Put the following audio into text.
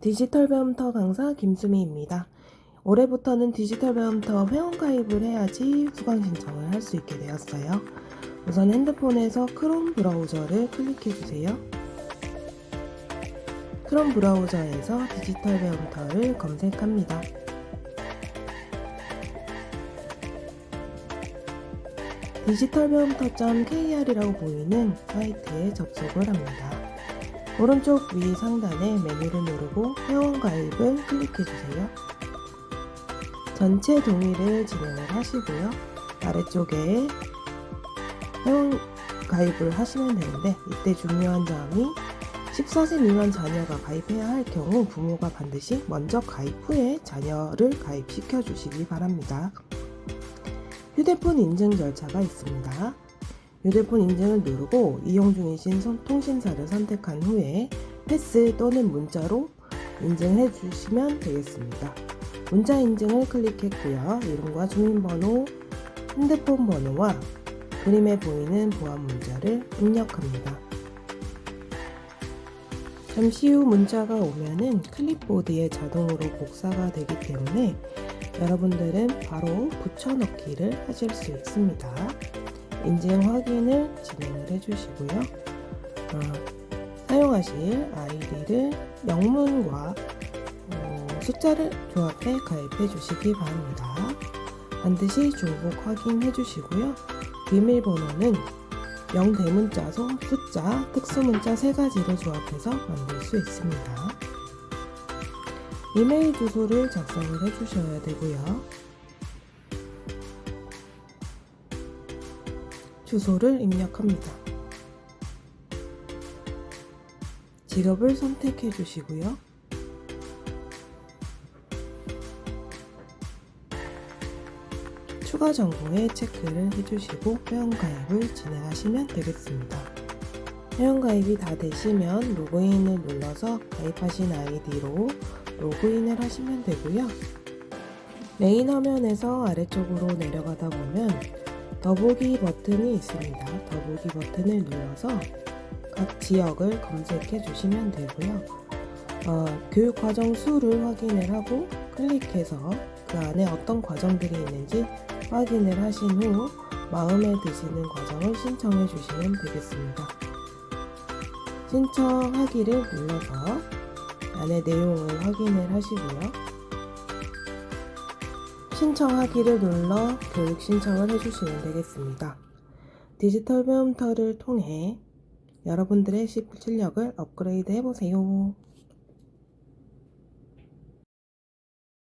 디지털 배움터 강사 김수미입니다. 올해부터는 디지털 배움터 회원가입을 해야지 수강 신청을 할 수 있게 되었어요. 우선 핸드폰에서 크롬 브라우저를 클릭해 주세요. 크롬 브라우저에서 디지털 배움터를 검색합니다. 디지털 배움터.kr이라고 보이는 사이트에 접속을 합니다. 오른쪽 위 상단에 메뉴를 누르고 회원 가입을 클릭해 주세요. 전체 동의를 진행을 하시고요. 아래쪽에 회원 가입을 하시면 되는데 이때 중요한 점이 14세 미만 자녀가 가입해야 할 경우 부모가 반드시 먼저 가입 후에 자녀를 가입시켜 주시기 바랍니다. 휴대폰 인증 절차가 있습니다. 휴대폰 인증을 누르고 이용 중이신 선- 통신사를 선택한 후에 패스 또는 문자로 인증해 주시면 되겠습니다. 문자 인증을 클릭했고요. 이름과 주민번호, 핸드폰 번호와 그림에 보이는 보안 문자를 입력합니다. 잠시 후 문자가 오면은 클립보드에 자동으로 복사가 되기 때문에 여러분들은 바로 붙여넣기를 하실 수 있습니다. 인증 확인을 진행을 해주시고요. 어, 사용하실 아이디를 영문과 어, 숫자를 조합해 가입해 주시기 바랍니다. 반드시 중복 확인해 주시고요. 비밀번호는 영 대문자, 소, 숫자, 특수문자 세 가지를 조합해서 만들 수 있습니다. 이메일 주소를 작성을 해 주셔야 되고요. 주소를 입력합니다. 직업을 선택해 주시고요. 추가 정보에 체크를 해주시고 회원가입을 진행하시면 되겠습니다. 회원가입이 다 되시면 로그인을 눌러서 가입하신 아이디로 로그인을 하시면 되고요. 메인 화면에서 아래쪽으로 내려가다 보면 더보기 버튼이 있습니다. 더보기 버튼을 눌러서 각 지역을 검색해 주시면 되고요. 어, 교육 과정 수를 확인을 하고 클릭해서 그 안에 어떤 과정들이 있는지 확인을 하신 후 마음에 드시는 과정을 신청해 주시면 되겠습니다. 신청하기를 눌러서 안에 내용을 확인을 하시고요. 신청하기를 눌러 교육 신청을 해주시면 되겠습니다. 디지털 배움터를 통해 여러분들의 실력을 업그레이드 해보세요.